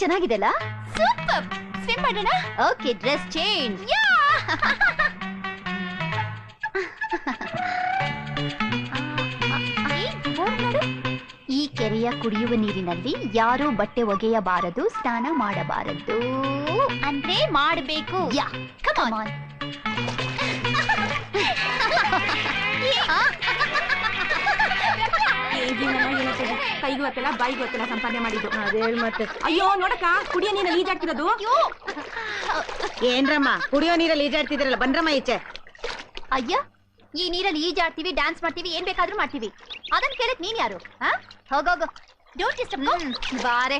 ಚೆನ್ನಾಗಿದೆ ಅಲ್ಲ super! Swim ಮಾಡೋಣ? Okay dress change ya! ಈ ಕೆರೆಯ ಕುಡಿಯುವ ನೀರಿನಲ್ಲಿ ಯಾರೂ ಬಟ್ಟೆ ಒಗೆಯಬಾರದು ಸ್ನಾನ ಮಾಡಬಾರದು. ಅಂದ್ರೆ ಮಾಡಬೇಕು. ಯಾ ಕಮ್ ಆನ್ ಕೈಗೂ ಹತ್ತಲ್ಲ ಬಾಯಿಗೂ ಹತ್ತಲ್ಲ ಸಂಪಾದನೆ ಮಾಡಿದ್ದು. ಅದೇಳ್ ಮತ್ತೆ ಅಯ್ಯೋ ನೋಡಕ್ಕ ಕುಡಿಯೋ ನೀರಲ್ಲಿ ಈಜಾಡ್ತಿರೋದು? ಏನ್ರಮ್ಮ ಕುಡಿಯೋ ನೀರಲ್ಲಿ ಈಜಾಡ್ತಿದ್ರಲ್ಲ ಬಂದ್ರಮ್ಮ ಈಚೆ. ಅಯ್ಯ ಈ ನೀರಲ್ಲಿ ಈಜಾಡ್ತೀವಿ ಡ್ಯಾನ್ಸ್ ಮಾಡ್ತೀವಿ ಏನ್ ಬೇಕಾದ್ರೂ ಮಾಡ್ತೀವಿ. ಅದನ್ನ ಕೇಳಕ್ ನೀನ್ ಯಾರು? ಹಾ ಹೋಗೋಗು ಡೋಂಟ್ ಡಿಸ್ಟರ್ಬ್ ಬಾರೆ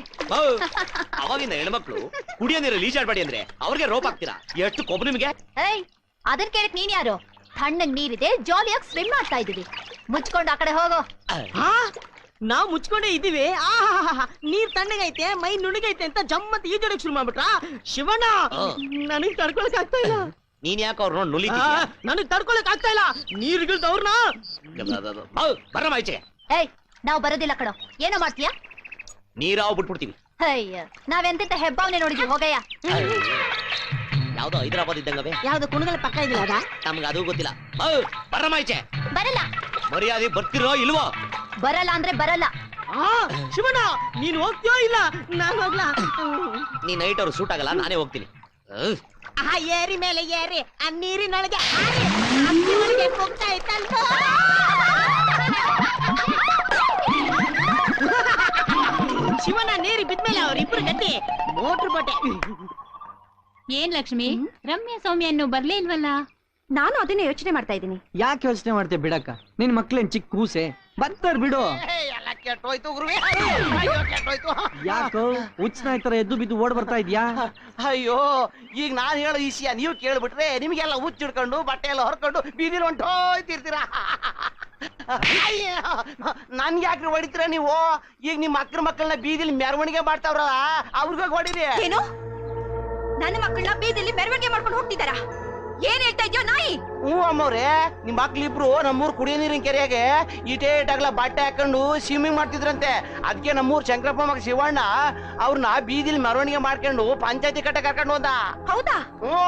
ಅವಾಗಿಂದ ಹೆಣ್ಮಕ್ಳು ಕುಡಿಯೋ ನೀರಲ್ಲಿ ಈಜಾಡ್ಬೇಡಿ ಅಂದ್ರೆ ಅವ್ರಿಗೆ ರೋಪ್ ಹಾಕ್ತೀರಾ? ಎಷ್ಟು ಕೊಬ್ಬು ನಿಮ್ಗೆ? ಏಯ್ ಅದನ್ ಕೇಳಕ್ ನೀನ್ ಯಾರು? ತಣ್ಣಗ್ ನೀರಿದೆ ಜಾಲಿಯಾಗಿ ಸ್ವಿಮ್ ಮಾಡ್ತಾ ಇದೀವಿ ಮುಚ್ಕೊಂಡು ಆ ಕಡೆ ಹೋಗೋ. ನಾವ್ ಮುಚ್ಕೊಂಡೇ ಇದೀವಿ ಆಹಾಹಾಹಾ. ನೀರ್ ತಣ್ಣಗೈತೆ ಮೈ ನುಣಗೈತೆ ಅಂತ ಜಮ್ಮತ್ ಈಜೋಡಕ್ ಶುರು ಮಾಡ್ಬಿಟ್ರಾ? ಶಿವಣ್ಣ. ನನಗ್ ತಡ್ಕೊಳಕ್ ಆಗ್ತಾ ಇಲ್ಲ. ನೀನ್ ಯಾಕೆ ಅವ್ರ ನೋಡಿ ಆ, ನನಗ್ ತಡ್ಕೊಳಕ್ ಆಗ್ತಾ ಇಲ್ಲ. ನೀರ್ಗಿಳ್ದವ್ರನ್ನ ಬರಮ್ಮ ಈಚೆ ಏಯ್ ನಾವ್ ಬರೋದಿಲ್ಲ ಕಣೋ. ಏನೋ ಮಾಡ್ತೀಯಾ? ನೀರಾವ್ ಬಿಟ್ಬಿಡ್ತೀವಿ. ಅಯ್ಯ ಎಂತ ಹೆಬ್ಬಾವ್ನೆ ನೋಡಿದ್ವಿ ಹೋಗಯ್ಯ. ಯಾವ್ದೋ ಹೈದರಾಬಾದ್ ಇದ್ದಂಗವೇ ಯಾವ್ದು ಕುಣಗಲ್ ಪಕ್ಕ ಇದಿಲ್ಲ ಅದ ನಮ್ಗೆ ಅದು ಗೊತ್ತಿಲ್ಲ. ಬರಮ್ಮ ಈಚೆ. ಬರಲ್ಲ. ಮರ್ಯಾದೆ ಬರ್ತಿರೋ ಇಲ್ವೋ? ಬರಲ್ಲ ಅಂದ್ರೆ ಬರಲ್ಲ. ಆ, ಶಿವಣ್ಣ ನೀನ್ ಹೋಗ್ತೀಯೋ ಇಲ್ಲ? ನಾನ್ ಹೋಗ್ಲಾ? ನೀ ನೈಟ್ ಅವ್ರು ಸೂಟ್ ಆಗಲ್ಲ ನಾನೇ ಹೋಗ್ತೀನಿ. ಆ ಏರಿ ಮೇಲೆ ಏರಿ ಆ ನೀರಿನೊಳಗೆ ಹಾರಿ, ಹೋಗ್ತಾ ಇತ್ತಲ್ವೋ? ಶಿವಣ್ಣ ನೀರಿ ಬಿದ್ಮೇಲೆ ಅವ್ರಿಬ್ರು ಗಟ್ಟಿ ಮೋಟ್ರ್ ಬಟ್ಟೆ ಏನ್ ಲಕ್ಷ್ಮಿ? ರಮ್ಯ ಸೌಮ್ಯ ಇನ್ನು ಬರ್ಲೇ ಇಲ್ವಲ್ಲ? ನಾನು ಅದನ್ನೇ ಯೋಚನೆ ಮಾಡ್ತಾ ಇದ್ದೀನಿ. ಯಾಕೆ ಯೋಚನೆ ಮಾಡ್ತೇ ಬಿಡಕ್ಕ? ನಿನ್ ಮಕ್ಳೇನ್ ಚಿಕ್ಕ ಕೂಸೆ. ಬರ್ತಾರ ಬಿಡು. ಎಲ್ಲ ಕೆಟ್ಟೋಯ್ತು ಗುರುವೆ. ಅಯ್ಯೋ ಕೆಟ್ಟೋಯ್ತು. ಯಾಕೋ ಹುಚ್ಚನಾಯ್ ತರ ಎದ್ದು ಬಿದ್ದು ಓಡ್ ಬರ್ತಾ ಇದ್ಯಾ? ಅಯ್ಯೋ ಈಗ ನಾನ್ ಹೇಳೋ ವಿಷಯ ನೀವು ಕೇಳ್ಬಿಟ್ರೆ ನಿಮ್ಗೆಲ್ಲ ಹುಚ್ಚಿಡ್ಕೊಂಡು ಬಟ್ಟೆ ಎಲ್ಲ ಹೊರ್ಕೊಂಡು ಬೀದಿಲಿ ಹೊಂಟೋಯ್ತಿರ್ತೀರಾ? ಅಯ್ಯೋ ನನ್ ಯಾಕ್ರಿ ಹೊಡಿತೀರ ನೀವು? ಈಗ ನಿಮ್ ಅಕ್ಕ ಮಕ್ಕಳನ್ನ ಬೀದಿಲಿ ಮೆರವಣಿಗೆ ಮಾಡ್ತಾವ್ರಲ್ಲ ಅವ್ರಿಗೋಗಿ ಹೊಡಿರಿ. ಏನು? ನನ್ನ ಮಕ್ಕಳನ್ನ ಬೀದಿಲಿ ಮೆರವಣಿಗೆ ಮಾಡ್ಕೊಂಡು ಹೋಗ್ತಿದಾರ? ಏನ್ ಹೇಳ್ತಾ ಇದ್ಯೋ ನಾಯಿ? ಹ್ಞೂ ಅಮ್ಮವ್ರೆ ನಿಮ್ ಮಕ್ಳಿಬ್ರು ನಮ್ಮೂರ್ ಕುಡಿಯೋ ನೀರಿನ ಕೆರೆಯಾಗೆ ಇಟೇ ಇಟಾಗ್ಲ ಬಟ್ಟೆ ಹಾಕೊಂಡು ಸ್ವಿಮ್ಮಿಂಗ್ ಮಾಡ್ತಿದ್ರಂತೆ. ಅದಕ್ಕೆ ನಮ್ಮೂರ್ ಶಂಕರಪ್ಪ ಮಗ ಶಿವಣ್ಣ ಅವ್ರನ್ನ ಬೀದಿಲಿ ಮೆರವಣಿಗೆ ಮಾಡ್ಕೊಂಡು ಪಂಚಾಯತಿ ಕಟ್ಟೆ ಕರ್ಕೊಂಡು ಹೋದ. ಹೌದಾ? ಹ್ಞೂ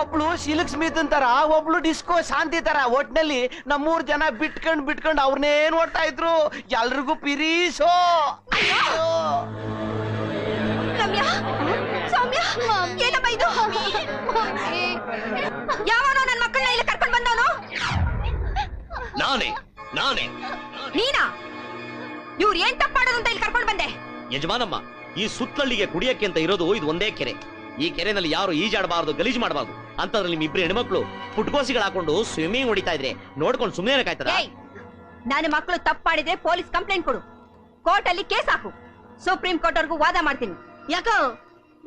ಒಬ್ಳು ಸಿಲ್ಕ್ ಸ್ಮಿತ್ ಅಂತಾರ ಒಬ್ಳು ಡಿಸ್ಕೋ ಶಾಂತಿ ತರ ಒಟ್ನಲ್ಲಿ ನಮ್ಮೂರ್ ಜನ ಬಿಟ್ಕೊಂಡ್ ಬಿಟ್ಕೊಂಡ್ ಅವ್ರನ್ನೇ ನೋಡ್ತಾ ಇದ್ರು. ಎಲ್ರಿಗೂ ಪಿರೀಸೋ. ಸೌಮ್ಯ ಏನಮ್ಮ ಇದು ಯಾವನೋ ನನ್ನ ಮಕ್ಕಳನ್ನ ಇಲ್ಲಿ ಕರ್ಕೊಂಡು ಬಂದವನು? ನಾನೇ ನಾನೇ. ನೀನಾ? ಇವ್ರು ಏನ್ ತಪ್ಪಾಡೋದು ಅಂತ ಇಲ್ಲಿ ಕರ್ಕೊಂಡು ಬಂದೆ? ಯಜಮಾನಮ್ಮ ಈ ಸುತ್ತಳ್ಳಿಗೆ ಕುಡಿಯಕ್ಕೆ ಅಂತ ಇರೋದು ಇದು ಒಂದೇ ಕೆರೆ. ಈ ಕೆರೆನಲ್ಲಿ ಯಾರು ಈಜಾಡಬಾರದು ಗಲೀಜು ಮಾಡಬಾರದು. ಅಂತದ್ರಲ್ಲಿ ನಿಮ್ ಇಬ್ರು ಹೆಣ್ಮಕ್ಳು ಪುಟ್ಕೋಸಿಗಳು ಹಾಕೊಂಡು ಸ್ವಿಮ್ಮಿಂಗ್ ಹೊಡಿತಾ ಇದ್ರೆ ನೋಡ್ಕೊಂಡು ಸುಮ್ಮನೆ ಕಾಯ್ತದ ಏಯ್! ನನ್ನ ಮಕ್ಕಳು ತಪ್ಪಾಡಿದ್ರೆ ಪೊಲೀಸ್ ಕಂಪ್ಲೇಂಟ್ ಕೊಡು. ಕೋರ್ಟ್ ಅಲ್ಲಿ ಕೇಸ್ ಹಾಕು. ಸುಪ್ರೀಂ ಕೋರ್ಟ್ ವರ್ಗೂ ವಾದ ಮಾಡ್ತೀನಿ. ಯಾಕೋ?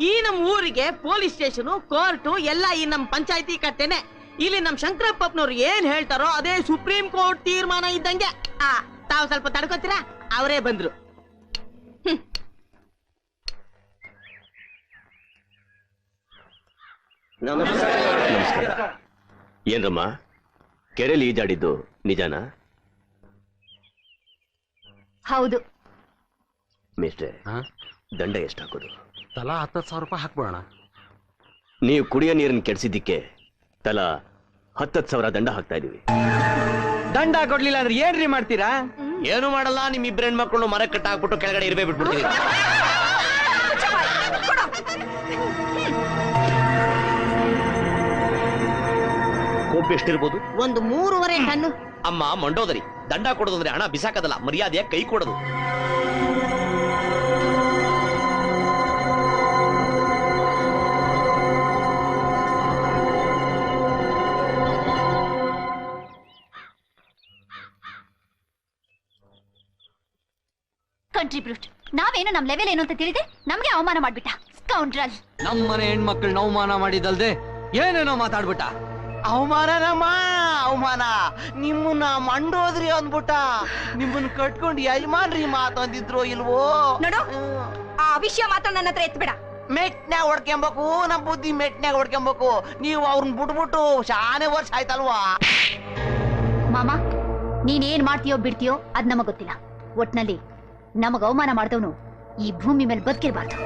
ಈ ನಮ್ ಊರಿಗೆ ಪೊಲೀಸ್ ಸ್ಟೇಷನ್ ಕೋರ್ಟು ಎಲ್ಲ ಈ ನಮ್ ಪಂಚಾಯತಿ ಕಟ್ಟೆನೆ ಇಲ್ಲಿ ನಮ್ ಶಂಕರಪ್ಪನವ್ರು ಏನ್ ಹೇಳ್ತಾರೋ ಅದೇ ಸುಪ್ರೀಂ ಕೋರ್ಟ್ ತೀರ್ಮಾನ ಇದ್ದಂಗೆ. ಆ ತಾವು ಸ್ವಲ್ಪ ತಡ್ಕೋತೀರಾ? ಅವರೇ ಬಂದ್ರು. ಏನ್ರಮ್ಮ? ಕೆರೆಲಿ ಈಜಾಡಿದ್ದು ನಿಜಾನ? ಹೌದು. ಮಿಸ್ಟ್ರೆ ದಂಡ ಎಷ್ಟು ಹಾಕೋದು? ತಲಾ ಹತ್ತತ್ತು ಸಾವಿರ ರೂಪಾಯಿ ಹಾಕ್ಬೋಣ ನೀವು ಕುಡಿಯೋ ನೀರನ್ನು ಕೆಡಿಸಿದ್ದಕ್ಕೆ ತಲಾ ಹತ್ತತ್ತು ಸಾವಿರ ದಂಡ ಹಾಕ್ತಾ ಇದೀವಿ. ದಂಡ ಕೊಡ್ಲಿಲ್ಲ ಅಂದ್ರೆ ಏನ್ರಿ ಮಾಡ್ತೀರಾ? ಏನು ಮಾಡಲ್ಲ ನಿಮ್ ಇಬ್ಬರ ಹೆಣ್ಮಕ್ಳು ಮರ ಕಟ್ಟ ಹಾಕ್ಬಿಟ್ಟು ಕೆಳಗಡೆ ಇರ್ಬೇ ಬಿಟ್ಬಿಡ್ತೀವಿ. ಕೋಪ ಎಷ್ಟಿರ್ಬೋದು? ಒಂದು ಮೂರುವರೆ ಟನ್ನು. ಅಮ್ಮ ಮಂಡೋದರಿ. ದಂಡ ಕೊಡೋದಂದ್ರೆ ಹಣ ಬಿಸಾಕದಲ್ಲ ಮರ್ಯಾದೆಯ ಕೈ ಕೊಡೋದು. ಕಂಟ್ರಿಬ್ಯೂಟ್ ನಾವೇನು ನಮ್ ಲೆವೆಲ್ ಏನು ಅಂತ ತಿಳಿದೆ? ನಮ್ಗೆ ಅವಮಾನ ಮಾಡ್ಬಿಟ್ಟ. ಸ್ಕೌಂಡ್ರಲ್ ನಮ್ಮನೆ ಹೆಣ್ಮಕ್ಳನ್ನ ಅವಮಾನ ಮಾಡಿದಲ್ದೆ ಏನೇನೋ ಮಾತಾಡ್ಬಿಟ್ಟ. ಅವಮಾನನಮ್ಮ ಅವಮಾನ. ನಿಮ್ಮನ್ನ ಮಂಡೋದ್ರಿ ಅಂದ್ಬಿಟ್ಟ. ನಿಮ್ಮನ್ನ ಕಟ್ಕೊಂಡು ಯಜಮಾನ್ರಿ ಮಾತಂದಿದ್ರು ಇಲ್ವೋ? ನೋಡು. ಆ ವಿಷಯ ಮಾತ್ರ ನನ್ನ ಹತ್ರ ಎತ್ಬೇಡ. ಮೆಟ್ನ್ಯಾಗ ಹೊಡ್ಕೊಂಬೇಕು ನಮ್ ಬುದ್ಧಿ ಮೆಟ್ನ್ಯಾಗ ಹೊಡ್ಕೊಂಬೇಕು. ನೀವು ಅವ್ರನ್ನ ಬಿಟ್ಬಿಟ್ಟು ಶಾನೆ ವರ್ಷ ಆಯ್ತಲ್ವಾ? ಮಾಮ ನೀನ್ ಏನ್ ಮಾಡ್ತೀಯೋ ಬಿಡ್ತೀಯೋ ಅದ್ ನಮಗ್ ಗೊತ್ತಿಲ್ಲ. ಒಟ್ನಲ್ಲಿ ನಮಗ್ ಅವಮಾನ ಮಾಡ್ದವನು ಈ ಭೂಮಿ ಮೇಲೆ ಬದುಕಿರ್ಬಾರ್ದು.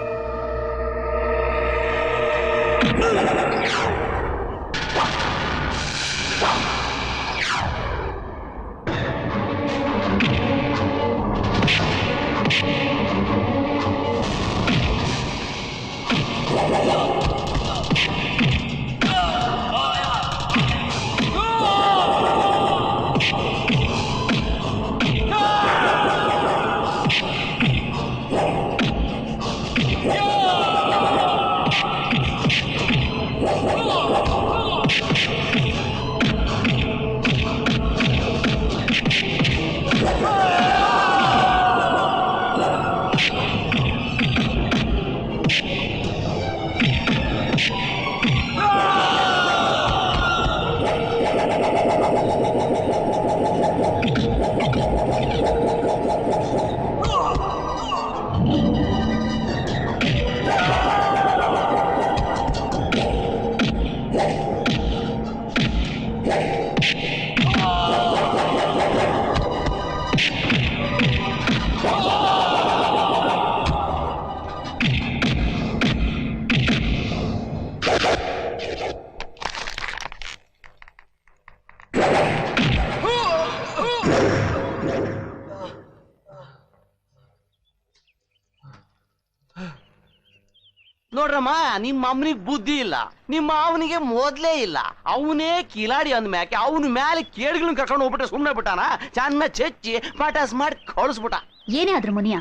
ನೋಡ್ರಮ್ಮ ನಿಮ್ಮ ಅಮ್ಮನಿಗೆ ಬುದ್ಧಿ ಇಲ್ಲ. ನಿಮ್ಮ ಅವನಿಗೆ ಮೊದ್ಲೇ ಇಲ್ಲ. ಅವನೇ ಕಿಲಾಡಿ ಅಂದ್ಮ್ಯಾಕೆ ಅವನ ಮೇಲೆ ಕೇಳ್ಗಳನ್ನ ಕರ್ಕೊಂಡು ಹೋಗ್ಬಿಟ್ರೆ ಸುಮ್ಮನೆ ಬಿಟ್ಟಾನ? ಚೆನ್ನ ಚೆಚ್ಚಿ ಪಟಾಸ್ ಮಾಡಿ ಕಳಿಸ್ಬಿಟ್ಟ. ಏನೇ ಆದ್ರೂ ಮುನಿಯ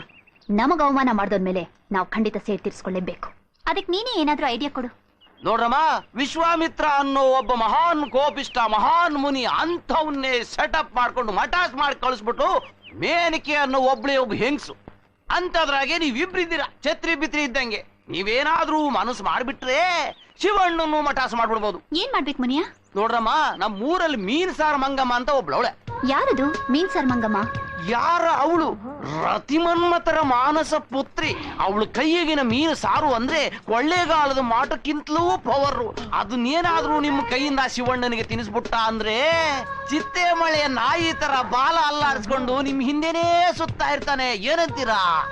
ನಮಗ ಅವಮಾನ ಮಾಡಿದ್ಮೇಲೆ ನಾವು ಖಂಡಿತ ಸೇರ್ ತೀರ್ಸ್ಕೊಳ್ಳೇಬೇಕು ಅದಕ್ಕೆ ನೀನೇ ಏನಾದ್ರೂ ಐಡಿಯಾ ಕೊಡು. ನೋಡ್ರಮ್ಮ ವಿಶ್ವಾಮಿತ್ರ ಅನ್ನೋ ಒಬ್ಬ ಮಹಾನ್ ಕೋಪಿಷ್ಟ ಮಹಾನ್ ಮುನಿ ಅಂಥವನ್ನೇ ಸೆಟಪ್ ಮಾಡ್ಕೊಂಡು ಮಟಾಸ್ ಮಾಡಿ ಕಳಿಸ್ಬಿಟ್ಟು ಮೇನಿಕೆ ಅನ್ನೋ ಒಬ್ಳೆ ಒಬ್ಬ ಹೆಂಗ್ಸು. ಅಂತದ್ರಾಗೆ ನೀವಿಬ್ರಿದ್ದೀರಾ ಛತ್ರಿ ಬಿತ್ರಿ ಇದ್ದಂಗೆ. ನೀವೇನಾದ್ರೂ ಮನಸ್ಸು ಮಾಡ್ಬಿಟ್ರೆ ಶಿವಣ್ಣನ್ನು ಮಟಾಸ್ ಮಾಡ್ಬಿಡ್ಬೋದು. ಏನ್ ಮಾಡ್ಬೇಕು ಮುನಿಯ? ನೋಡ್ರಮ್ಮ ನಮ್ಮ ಊರಲ್ಲಿ ಮೀನ್ ಸಾರ್ ಮಂಗಮ್ಮ ಅಂತ ಒಬ್ಳವಳೆ. ಯಾರದು? Mean sir Mangamma? ಯಾರ ಅವಳು? ರತಿಮನ್ಮತರ ಮಾನಸ ಪುತ್ರಿ. ಅವಳು ಕೈಯಗಿನ ಮೀನು ಸಾರು ಅಂದ್ರೆ ಒಳ್ಳೆಗಾಲದ ಮಾಟಕ್ಕಿಂತಲೂ ಪವರ್ ಅದನ್ನೇನಾದ್ರೂ ನಿಮ್ಮ ಕೈಯಿಂದ ಶಿವಣ್ಣನಿಗೆ ತಿನ್ನಿಸ್ಬಿಟ್ಟ ಅಂದ್ರೆ ಚಿತ್ತೆ ಮಳೆಯ ನಾಯಿ ತರ ಬಾಲ ಅಲ್ಲಾರಿಸ್ಕೊಂಡು ನಿಮ್ ಹಿಂದೆನೇ ಸುತ್ತಾ ಇರ್ತಾನೆ. ಏನಂತೀರಾ?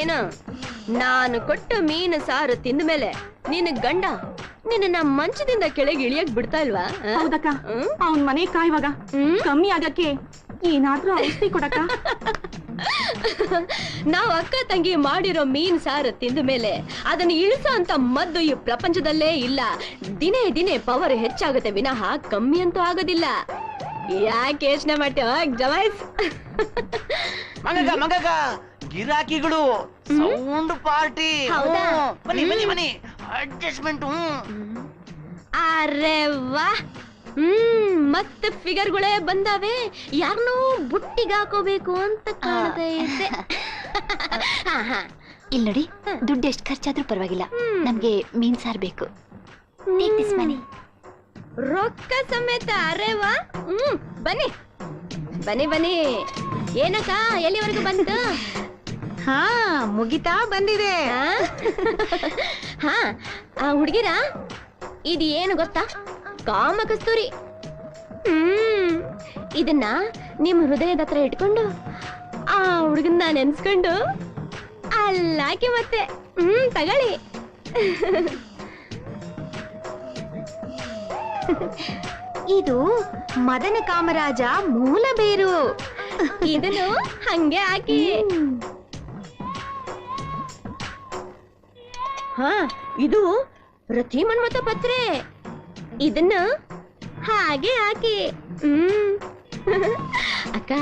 ಏನು? ನಾನು ಕೊಟ್ಟ ಮೀನು ಸಾರು ತಿಂದ ಮೇಲೆ ನಿನ್ನ ಗಂಡ ನಿನ್ನ ಮಂಚದಿಂದ ಕೆಳಗೆ ಇಳಿಯಕ್ ಬಿಡ್ತಾ ಇಲ್ವಾ? ಹೌದಕ್ಕ? ಅವನ್ ಮನೆ ಕಾಯುವಾಗ ಹ್ಮ್? ಕಮ್ಮಿ ಆಗಕ್ಕೆ ಏನಾದ್ರೂ ಔಷಧಿ ಕೊಡಕ್ಕ? ನಾವ್ ಅಕ್ಕ ತಂಗಿ ಮಾಡಿರೋ ಮೀನ್ ಸಾರು ತಿಂದ ಮೇಲೆ ಅದನ್ನ ಇಳಿಸೋ ಅಂತ ಮದ್ದು ಈ ಪ್ರಪಂಚದಲ್ಲೇ ಇಲ್ಲ. ದಿನೇ ದಿನೇ ಪವರ್ ಹೆಚ್ಚಾಗುತ್ತೆ ವಿನಃ ಕಮ್ಮಿ ಅಂತೂ ಆಗೋದಿಲ್ಲ. ಯಾಕೆ ಯೋಚನೆ ಮಾಡ್ತೇವ ಜಮಾಯ್ಸ್ ಮಗಗ ಮಗಗ. ಗಿರಾಕಿಗಳು ಸೌಂಡ್ ಪಾರ್ಟಿ. ಹೌದಾ? ಬನ್ನಿ ಬನ್ನಿ ಬನ್ನಿ. ಅಡ್ಜಸ್ಟ್ಮೆಂಟ್ ಅರೆ ವಾ. ಹ್ಮ್ ಮತ್ತೆ ಫಿಗರ್ಗಳೇ ಬಂದಾವೆ. ಯಾರನ್ನೂ ಬುಟ್ಟಿಗೆ ಹಾಕೋಬೇಕು ಅಂತ ಕಾಣ್ತಾ ಇದೆ ಹಾ, ಹಾ. ಇಲ್ಲಿ ನೋಡಿ ದುಡ್ಡು ಎಷ್ಟು ಖರ್ಚಾದ್ರೂ ಪರವಾಗಿಲ್ಲ. ನಮ್ಗೆ ಮೀನ್ ಸಾರ್ ಬೇಕು. Take this money. ರೊಕ್ಕ ಸಮೇತ ಅರೆ ವಾ. ಹ್ಮ್ ಬನ್ನಿ. ಬನ್ನಿ ಬನ್ನಿ. ಏನಕ್ಕ ಎಲ್ಲಿವರೆಗೂ ಬಂತು? ಹಾ ಮುಗಿತಾ ಬಂದಿದೆ? ಹಾ ಆ ಹುಡುಗಿರ? ಇದು ಏನು ಗೊತ್ತಾ? ಕಾಮ ಕಸ್ತೂರಿ. ಹ್ಮ್ ಇದನ್ನ ನಿಮ್ಮ ಹೃದಯದ ಹತ್ರ ಇಟ್ಕೊಂಡು ಆ ಹುಡುಗನ್ನ ನೆನ್ಸ್ಕೊಂಡು ಅಲ್ಲಾಕಿ ಮತ್ತೆ. ಹ್ಮ್ ತಗೊಳ್ಳಿ. ಇದು ಮದನ ಕಾಮರಾಜ ಮೂಲ ಬೇರು. ಇದನ್ನು ಹಂಗೆ ಹಾಕಿ. ಹಾ, ಇದು ಪ್ರತಿ ಮನ್ಮತ ಪತ್ರೆ. ಇದನ್ನ ಹಾಗೆ ಹಾಕಿ. ಹ್ಮ್. ಅಕ್ಕ,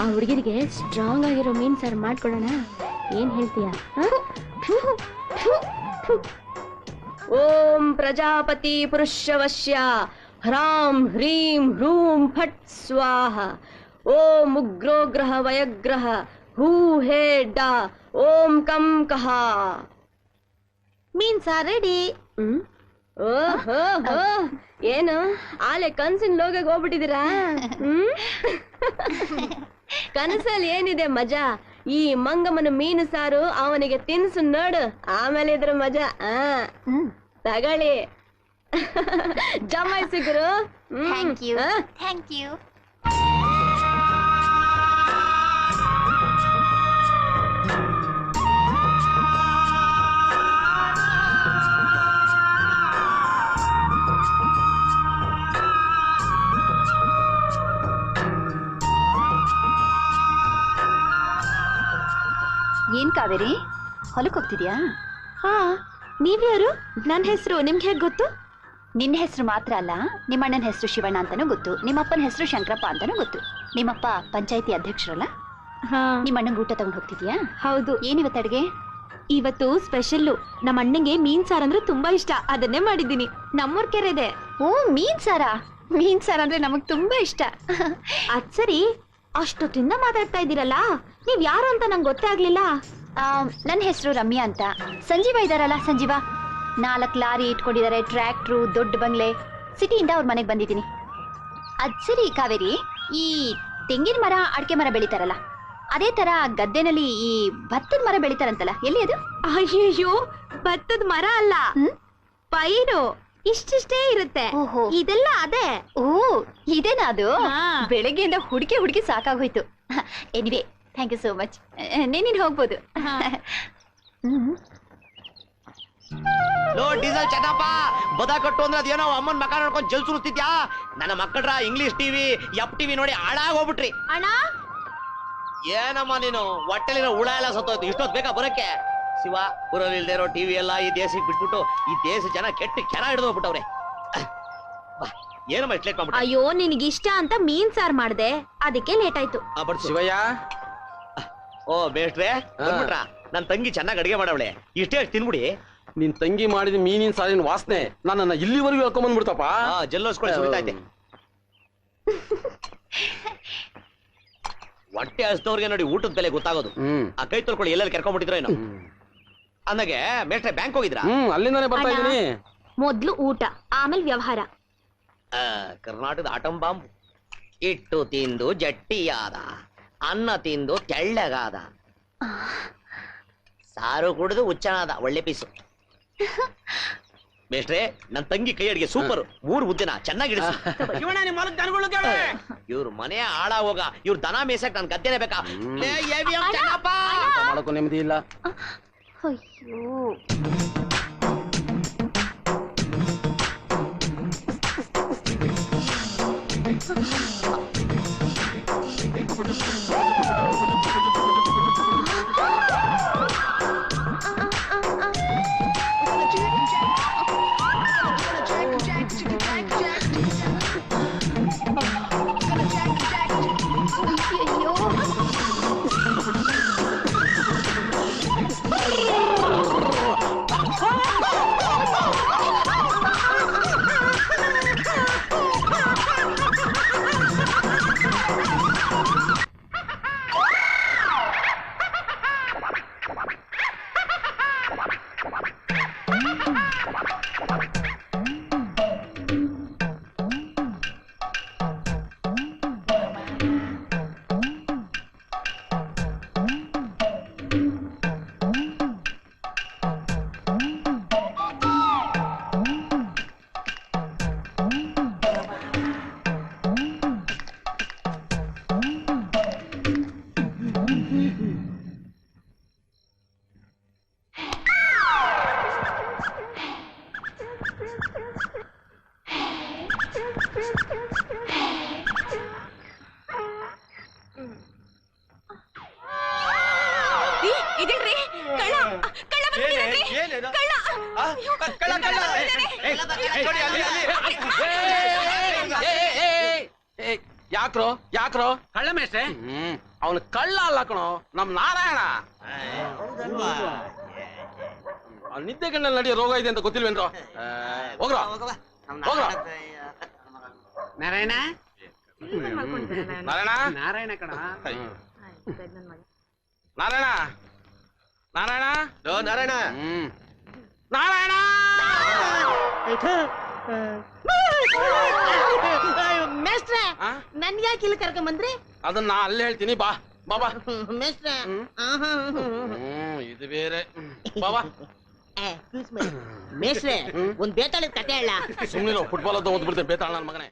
ಆ ಹುಡುಗಿರಿಗೆ ಸ್ಟ್ರಾಂಗ್ ಆಗಿರೋ ಮೀನ್ ಸಾರು ಮಾಡ್ಕೊಡೋಣ. ಏನ್ ಹೇಳ್ತೀಯ? ಓಂ ಪ್ರಜಾಪತಿ ಪುರುಷವಶ್ಯ. ಹ್ರಾಂ ಹ್ರೀಂ ಹ್ರೂಂ ಫಟ್ ಸ್ವಾಹ. ಓಂ ಉಗ್ರೋಗ್ರಹ ವಯಗ್ರಹ. ಹೂ ಹೇ ಡಾ. ಓಂ ಕಂ ಕಹ. ಮೀನ್ ಸಾರ್ ರೆಡಿ ಹ್ಮ್? ಓಹೋ ಏನು? ಆಲೆ ಕನ್ಸಿನ ಲೋಗಕ್ಕೆ ಹೋಗ್ಬಿಟ್ಟಿದ್ದೀರಾ? ಹ್ಮ್? ಕನಸಲ್ಲಿ ಏನಿದೆ ಮಜಾ? ಈ ಮಂಗಮ್ಮನ ಮೀನು ಸಾರು ಅವನಿಗೆ ತಿನ್ಸು ನೋಡು. ಆಮೇಲೆ ಇದ್ರ ಮಜಾ. ಆ ತಗಳಿ ತಗೊಳ್ಳಿ. ಜಮಾಯಿಸಿದ್ರು ಹ್ಮ್. Thank you thank you Kaveri? ಹೊಲಕ್ ಹೋಗ್ತಿದ್ಯಾ? ಹಾ ನೀವ್ಯಾರು? ನನ್ನ ಹೆಸರು ನಿಮ್ಗೆ ಹೇಗೆ ಗೊತ್ತು? ನಿನ್ನ ಹೆಸರು ಮಾತ್ರ ಅಲ್ಲ ನಿಮ್ಮ ಅಣ್ಣನ ಹೆಸರು ಶಿವಣ್ಣ ಅಂತಾನೂ ಗೊತ್ತು ನಿಮ್ಮಪ್ಪನ ಹೆಸರು ಶಂಕರಪ್ಪ ಅಂತಾನೂ ಗೊತ್ತು. ನಿಮ್ಮಪ್ಪ ಪಂಚಾಯತಿ ಅಧ್ಯಕ್ಷರಲ್ಲ? ಹಾ. ನಿಮ್ಮ ಅಣ್ಣಂಗೆ ಊಟ ತಗೊಂಡು ಹೋಗ್ತಿದ್ಯಾ? ಹೌದು. ಏನಿವತ್ತು ಅಡ್ಗೆ? ಇವತ್ತು ಸ್ಪೆಷಲ್ಲು. ನಮ್ಮ ಅಣ್ಣಂಗೆ ಮೀನ್ ಸಾರ್ ಅಂದ್ರೆ ತುಂಬಾ ಇಷ್ಟ ಅದನ್ನೇ ಮಾಡಿದ್ದೀನಿ. ನಮ್ಮೂರ್ ಕೆರೆ ಇದೆ ಓ ಮೀನ್ ಸಾರ? ಮೀನ್ ಸಾರ್ ಅಂದ್ರೆ ನಮಗ್ ತುಂಬಾ ಇಷ್ಟ. ಅದ್ ಸರಿ ಅಷ್ಟೊತ್ತಿಂದ ಮಾತಾಡ್ತಾ ಇದ್ದೀರಲ್ಲ ನೀವ್ ಯಾರು ಅಂತ ನಂಗೆ ಗೊತ್ತೇ ಆಗ್ಲಿಲ್ಲ. ನನ್ನ ಹೆಸರು ರಮ್ಯಾ ಅಂತ. ಸಂಜೀವ ಇದಾರಲ್ಲ ಸಂಜೀವ? ನಾಲ್ಕು ಲಾರಿ ಇಟ್ಕೊಂಡಿದ್ದಾರೆ ಟ್ರ್ಯಾಕ್ಟ್ರು ದೊಡ್ಡ ಬಂಗ್ಲೆ. ಸಿಟಿಯಿಂದ ಅವ್ರ ಮನೆಗೆ ಬಂದಿದ್ದೀನಿ. ಅದ್ ಸರಿ ಕಾವೇರಿ. ಈ ತೆಂಗಿನ ಮರ ಅಡಿಕೆ ಮರ ಬೆಳಿತಾರಲ್ಲ ಅದೇ ತರ ಗದ್ದೆನಲ್ಲಿ ಈ ಭತ್ತದ ಮರ ಬೆಳಿತಾರಂತಲ್ಲ ಎಲ್ಲಿ ಅದು? ಅಯ್ಯಯ್ಯೋ ಭತ್ತದ ಮರ ಅಲ್ಲ. ಹ್ಮ್? ಪೈರು ಇಷ್ಟಿಷ್ಟೇ ಇರುತ್ತೆ. ಓಹೋ. ಇದೆಲ್ಲ ಅದೇ. ಓ ಇದೇನಾ ಅದು? ಹಾ. ಬೆಳಗ್ಗೆಯಿಂದ ಹುಡುಕಿ ಹುಡುಕಿ ಸಾಕಾಗೋಯ್ತು. Anyway thank you so much ನೀನಿನ್ ಹೋಗ್ಬೋದು. ಲೋ ಡೀಸೆಲ್ ಚಟಪ್ಪ ಬದ ಕಟ್ಟು ಅಂದ್ರೆ ಅದೇನೋ ಅಮ್ಮನ ಮಕ ನೋಡ್ಕೊಂಡು ಜಲ್ ಸುರಿಸ್ತಿದ್ಯಾ ನನ್ನ ಮಕ್ಕಳ್ರ ಇಂಗ್ಲಿಷ್ ಟಿವಿ ಎಫ್ ಟಿವಿ ನೋಡಿ ಹಾಳಾಗ್ ಹೋಗ್ಬಿಟ್ರಿ ಅಣ್ಣ? ಏನಮ್ಮ ನೀನು? ಹೊಟ್ಟೆಲಿನ ಹುಳ ಎಲ್ಲ ಸತ್ತೋಯ್ತು. ಇಷ್ಟೊತ್ತು ಬೇಕಾ ಬರಕ್ಕೆ? ಶಿವ ಊರಲ್ಲಿ ಇಲ್ದೇ ಇರೋ ಟಿವಿ ಎಲ್ಲ ಈ ದೇಶಕ್ಕೆ ಬಿಟ್ಬಿಟ್ಟು ಈ ದೇಶ ಜನ ಕೆಟ್ಟ ಕೆರ ಹಿಡಿದು ಹೋಗ್ಬಿಟ್ಟವ್ರೆ ಬಾ, ಏನಮ್ಮ ಇಟ್ಲೇಟ್ ಮಾಡ್ಬಿಟ್ಟು? ಅಯ್ಯೋ ನಿನಗಿಷ್ಟ ಅಂತ ಮೀನ್ ಸಾರ್ ಮಾಡ್ದೆ. ಅದಕ್ಕೆ ಲೇಟ್ ಆಯ್ತು. ಬಡ್ಸು ಶಿವಯ್ಯ? ಓ ಬೇಷ್ಟ್ರೆ ಬಂದ್ಬಿಟ್ರ. ನನ್ ತಂಗಿ ಚೆನ್ನಾಗಿ ಅಡಿಗೆ ಮಾಡವಳೆ. ಇಷ್ಟೇ ಅಷ್ಟ್ ತಿನ್ಬಿಡಿ. ನಿನ್ ತಂಗಿ ಮಾಡಿದ ಮೀನಿನ ಸಾರಿನ ವಾಸನೆ ನನ್ನನ್ನ ಇಲ್ಲಿವರೆಗೂ ಹೇಳ್ಕೊಂಡ್ ಬಂದ್ಬಿಡ್ತಪ್ಪ. ಆ ಜಲ್ಲೋಸ್ಕೊಳ್ಳಿ ಸುರಿತೈತೆ ಹೊಟ್ಟೆ ಹಸ್ದವ್ರಿಗೆ ನೋಡಿ ಊಟದ ಬೆಲೆ ಗೊತ್ತಾಗೋದು. ಹ್ಮ್. ಆ ಕೈ ತೊಳ್ಕೊಳ್ಳಿ ಎಲ್ಲೆಲ್ಲಿ ಕರ್ಕೊಂಡ್ಬಿಟ್ಟಿದ್ರೋ ಏನೋ. ಅಂದಾಗೆ ಮೇಷ್ಟ್ರೆ ಬ್ಯಾಂಕ್ ಹೋಗಿದ್ರಾ? ಹ್ಮ್ ಅಲ್ಲಿಂದಾನೆ ಬರ್ತಾ ಅಣ್ಣ. ಇದೀನಿ ಮೊದ್ಲು ಊಟ ಆಮೇಲೆ ವ್ಯವಹಾರ. ಆ, ಕರ್ನಾಟಕದ ಆಟಂ ಬಾಂಬ್. ಇಟ್ಟು ತಿಂದು ಜಟ್ಟಿಯಾದ. ಅನ್ನ ತಿಂದು ತೆಳ್ಳಗಾದ. ಸಾರು ಕುಡಿದು ಉಚ್ಚನಾದ ಒಳ್ಳೆ ಪೀಸು. ಮೇಷ್ಟ್ರೆ ನನ್ ತಂಗಿ ಕೈ ಅಡಿಗೆ ಸೂಪರ್. ಮೂರು ಉದ್ದಿನ ಚೆನ್ನಾಗಿ ಇವ್ರ ಮನೆ ಹಾಳಾಗೋಗ ಇವ್ರ ದನ ಮೇಸಕ್ ನನ್ ಗದ್ದೆನೆ ಬೇಕಾ? ಲೇ, AVM ಚೆನ್ನಪ್ಪ! ಮಾಡಕ್ಕೂ ನೆಮ್ಮದಿ ಇಲ್ಲ. ಅಯ್ಯೋ. Super Duper. ಯಾಕ್ರೋ ಯಾಕ್ರೋ ಕಳ್ಳ ಮೇಷ್ಟ್ರೆ ಹ್ಮ್ ಅವನು ಕಳ್ಳ ಅಲ್ಲ ಕಣೋ ನಮ್ ನಾರಾಯಣ ಅವ್ನ್ ನಿದ್ದೆ ಗಣ್ಣಲ್ಲಿ ನಡೆಯೋ ರೋಗ ಇದೆ ಅಂತ ಗೊತ್ತಿಲ್ವೇನ್ರೋ ಹೋಗ್ರೋ ಹೋಗ್ರೋ ನಾರಾಯಣ ನಾರಾಯಣ ನಾರಾಯಣ ಕಣ ಹ್ಮ್. ನಾರಾಯಣ ನಾರಾಯಣ ನಾರಾಯಣ ಹ್ಮ್ ನಾರಾಯಣ! ಮೇಸ್ಟ್ರೆ ಆ? ನನ್ ಯಾಕೆ ಇಲ್ಲಿ ಕರ್ಕೊಂಡ್ ಬಂದ್ರಿ ಅದನ್ನ ನಾ ಅಲ್ಲೇ ಹೇಳ್ತೀನಿ ಬಾ. ಬಾಬಾ ಮೇಸ್ಟ್ರೆ ಆಹಾ. ಹ್ಮ್? ಇದು ಬೇರೆ. ಬಾಬಾ ಏ. ಮೇಷ್ಟ್ರೆ ಒಂದ್ ಬೇತಾಳದ ಕತೆ ಹೇಳ. ಸುಮ್ಮನೆ ಫುಟ್ಬಾಲ್ ಅಂತ ಓದ್ಬಿಡ್ತೇನೆ ಬೇತಾಳ ನನ್ನ ಮಗನೇ.